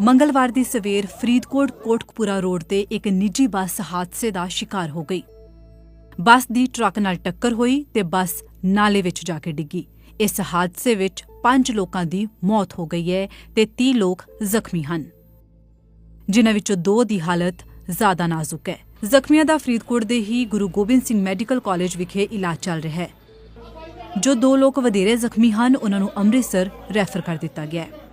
ਮੰਗਲਵਾਰ ਦੀ ਸਵੇਰ ਫਰੀਦਕੋਟ ਕੋਟਕਪੂਰਾ ਰੋਡ ਤੇ ਇੱਕ ਨਿੱਜੀ ਬੱਸ ਹਾਦਸੇ ਦਾ ਸ਼ਿਕਾਰ ਹੋ ਗਈ। ਬੱਸ ਦੀ ਟਰੱਕ ਨਾਲ ਟੱਕਰ ਹੋਈ ਤੇ ਬੱਸ ਨਾਲੇ ਵਿੱਚ ਜਾ ਕੇ ਡਿੱਗੀ। ਇਸ ਹਾਦਸੇ ਵਿੱਚ 5 ਲੋਕਾਂ ਦੀ ਮੌਤ ਹੋ ਗਈ ਹੈ ਤੇ 30 ਲੋਕ ਜ਼ਖਮੀ ਹਨ। ਜਿਨ੍ਹਾਂ ਵਿੱਚੋਂ ਦੋ ਦੀ ਹਾਲਤ ਜ਼ਿਆਦਾ ਨਾਜ਼ੁਕ ਹੈ। ਜ਼ਖਮੀਆਂ ਦਾ ਫਰੀਦਕੋਟ ਦੇ ਹੀ ਗੁਰੂ ਗੋਬਿੰਦ ਸਿੰਘ ਮੈਡੀਕਲ ਕਾਲਜ ਵਿਖੇ ਇਲਾਜ ਚੱਲ ਰਿਹਾ ਹੈ। ਜੋ ਦੋ ਲੋਕ ਵਧੇਰੇ ਜ਼ਖਮੀ ਹਨ ਉਹਨਾਂ ਨੂੰ ਅੰਮ੍ਰਿਤਸਰ ਰੈਫਰ ਕਰ ਦਿੱਤਾ ਗਿਆ ਹੈ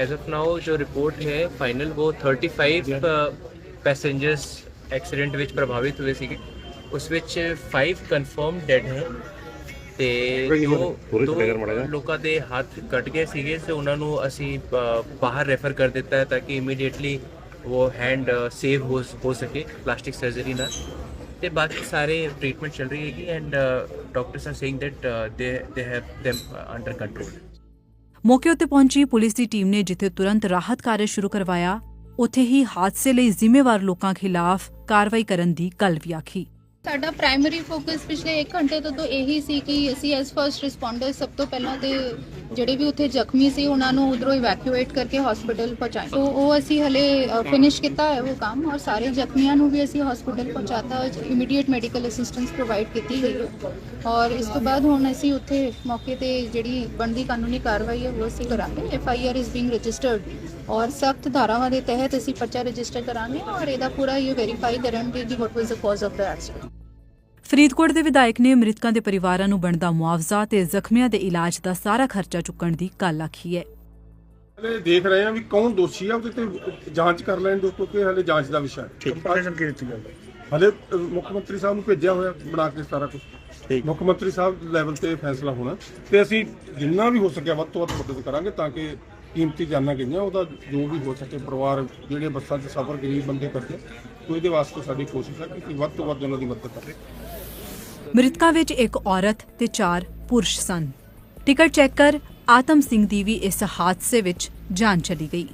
एज ऑफ नाउ जो रिपोर्ट है फाइनल वो 35 ਪੈਸੇਂਜਰਸ ਐਕਸੀਡੈਂਟ ਵਿੱਚ ਪ੍ਰਭਾਵਿਤ ਹੋਏ ਸੀਗੇ ਉਸ ਵਿੱਚ 5 ਕਨਫਰਮ ਡੈਡ ਹੈ ਤੇ ਜੋ ਦੋ ਲੋਕਾਂ ਦੇ ਹੱਥ ਕੱਟ ਗਏ ਸੀਗੇ ਤੇ ਉਹਨਾਂ ਨੂੰ ਅਸੀਂ ਅ, ਬਾਹਰ ਰੈਫਰ ਕਰ ਦਿੱਤਾ ਹੈ ਤਾਂ ਕਿ ਇਮੀਡੀਏਟਲੀ ਉਹ ਹੈਂਡ ਸੇਵ ਹੋ ਹੋ ਸਕੇ ਪਲਾਸਟਿਕ ਸਰਜਰੀ ਨਾਲ ਤੇ ਬਾਕੀ ਸਾਰੇ ਟ੍ਰੀਟਮੈਂਟ ਚੱਲ ਰਹੀ ਹੈਗੀ and doctors are saying that they they have them under control ਮੌਕੇ ਉੱਤੇ ਪਹੁੰਚੀ ਪੁਲਿਸ ਦੀ ਟੀਮ ਨੇ ਜਿੱਥੇ ਤੁਰੰਤ ਰਾਹਤ ਕਾਰਜ ਸ਼ੁਰੂ ਕਰਵਾਇਆ, ਉੱਥੇ ਹੀ ਹਾਦਸੇ ਲਈ ਜ਼ਿੰਮੇਵਾਰ ਲੋਕਾਂ ਖਿਲਾਫ ਕਾਰਵਾਈ ਕਰਨ ਦੀ ਗੱਲ ਵੀ ਆਖੀ। ਸਾਡਾ ਪ੍ਰਾਇਮਰੀ ਫੋਕਸ ਪਿਛਲੇ 1 ਘੰਟੇ ਤੋਂ ਤਾਂ ਇਹੀ ਸੀ ਕਿ ਅਸੀਂ ਐਸ ਫਰਸਟ ਰਿਸਪੌਂਡਰ ਸਭ ਤੋਂ ਪਹਿਲਾਂ ਤੇ ਜਿਹੜੇ ਵੀ ਉੱਥੇ ਜ਼ਖਮੀ ਸੀ, ਉਹਨਾਂ ਨੂੰ ਉਧਰੋਂ ਇਵੈਕੂਏਟ ਕਰਕੇ ਹਸਪੀਟਲ ਪਹੁੰਚਾਏ ਤੋਂ ਉਹ ਅਸੀਂ ਹਲੇ ਫਿਨਿਸ਼ ਕੀਤਾ ਹੈ ਉਹ ਕੰਮ ਔਰ ਸਾਰੇ ਜ਼ਖਮੀਆਂ ਨੂੰ ਵੀ ਅਸੀਂ ਹਸਪੀਟਲ ਪਹੁੰਚਾਤਾ ਇਮੀਡੀਏਟ ਮੈਡੀਕਲ ਅਸਿਸਟੈਂਸ ਪ੍ਰੋਵਾਈਡ ਕੀਤੀ ਗਈ ਹੈ। ਔਰ ਇਸ ਤੋਂ ਬਾਅਦ ਹੁਣ ਅਸੀਂ ਉੱਥੇ ਮੌਕੇ ਤੇ ਜਿਹੜੀ ਬਣਦੀ ਕਾਨੂੰਨੀ ਕਾਰਵਾਈ ਹੈ, ਉਹ ਅਸੀਂ ਕਰਾਂਗੇ। F I R is being registered ਔਰ ਸਖਤ ਧਾਰਾਵਾਂ ਦੇ ਤਹਿਤ ਅਸੀਂ ਪਰਚਾ ਰਜਿਸਟਰ ਕਰਾਂਗੇ ਔਰ ਇਹਦਾ ਪੂਰਾ ਇਹ ਵੈਰੀਫਾਈ ਕਰਨਗੇ ਕਿ what was the cause of the accident Faridkot ਦੇ ਵਿਧਾਇਕ ਨੇ ਮ੍ਰਿਤਕਾਂ ਦੇ ਪਰਿਵਾਰਾਂ ਨੂੰ ਬਣਦਾ ਮੁਆਵਜ਼ਾ ਤੇ ਜ਼ਖਮੀਆਂ ਦੇ ਇਲਾਜ ਦਾ ਸਾਰਾ ਖਰਚਾ ਚੁੱਕਣ ਦੀ ਗੱਲ ਆਖੀ ਹੈ। ਹਲੇ ਦੇਖ ਰਹੇ ਆ ਵੀ ਕੌਣ ਦੋਸ਼ੀ ਆ ਉਹਦੇ ਤੇ ਜਾਂਚ ਕਰ ਲੈਣ ਦੋ ਕਿਉਂਕਿ ਹਲੇ ਜਾਂਚ ਦਾ ਵਿਸ਼ਾ ਹੈ ਕੰਪਾਰੀਜ਼ਨ ਕੀ ਦਿੱਤੀ ਜਾਵੇ ਹਲੇ ਮੁੱਖ ਮੰਤਰੀ ਸਾਹਿਬ ਨੂੰ ਭੇਜਿਆ ਹੋਇਆ ਬਣਾ ਕੇ ਸਾਰਾ ਕੁਝ ਮੁੱਖ ਮੰਤਰੀ ਸਾਹਿਬ ਲੈਵਲ ਤੇ ਫੈਸਲਾ ਹੋਣਾ ਤੇ ਅਸੀਂ ਜਿੰਨਾ ਵੀ ਹੋ ਸਕਿਆ ਵੱਧ ਤੋਂ ਵੱਧ ਮਦਦ ਕਰਾਂਗੇ ਤਾਂ ਕਿ ਕੀਮਤੀ ਜਾਨਾਂ ਗਈਆਂ ਉਹਦਾ ਜੋ ਵੀ ਹੋ ਸਕੇ ਪਰਿਵਾਰ ਜਿਹੜੇ ਬੱਸਾਂ 'ਚ ਸਫ਼ਰ ਗਰੀਬ ਬੰਦੇ ਕਰਦੇ ਉਹ ਇਹਦੇ ਵਾਸਤੇ ਸਾਡੀ ਕੋਸ਼ਿਸ਼ ਹੈ ਕਿ ਵੱਧ ਤੋਂ ਵੱਧ ਉਹਨਾਂ ਦੀ ਮਦਦ ਕਰੀਏ। ਮ੍ਰਿਤਕਾਂ ਵਿੱਚ ਇੱਕ ਔਰਤ ਤੇ ਚਾਰ ਪੁਰਸ਼ ਸਨ। ਟਿਕਟ ਚੈੱਕਰ ਆਤਮ ਸਿੰਘ ਦੀ ਵੀ ਇਸ ਹਾਦਸੇ ਵਿੱਚ ਜਾਨ ਚਲੀ ਗਈ।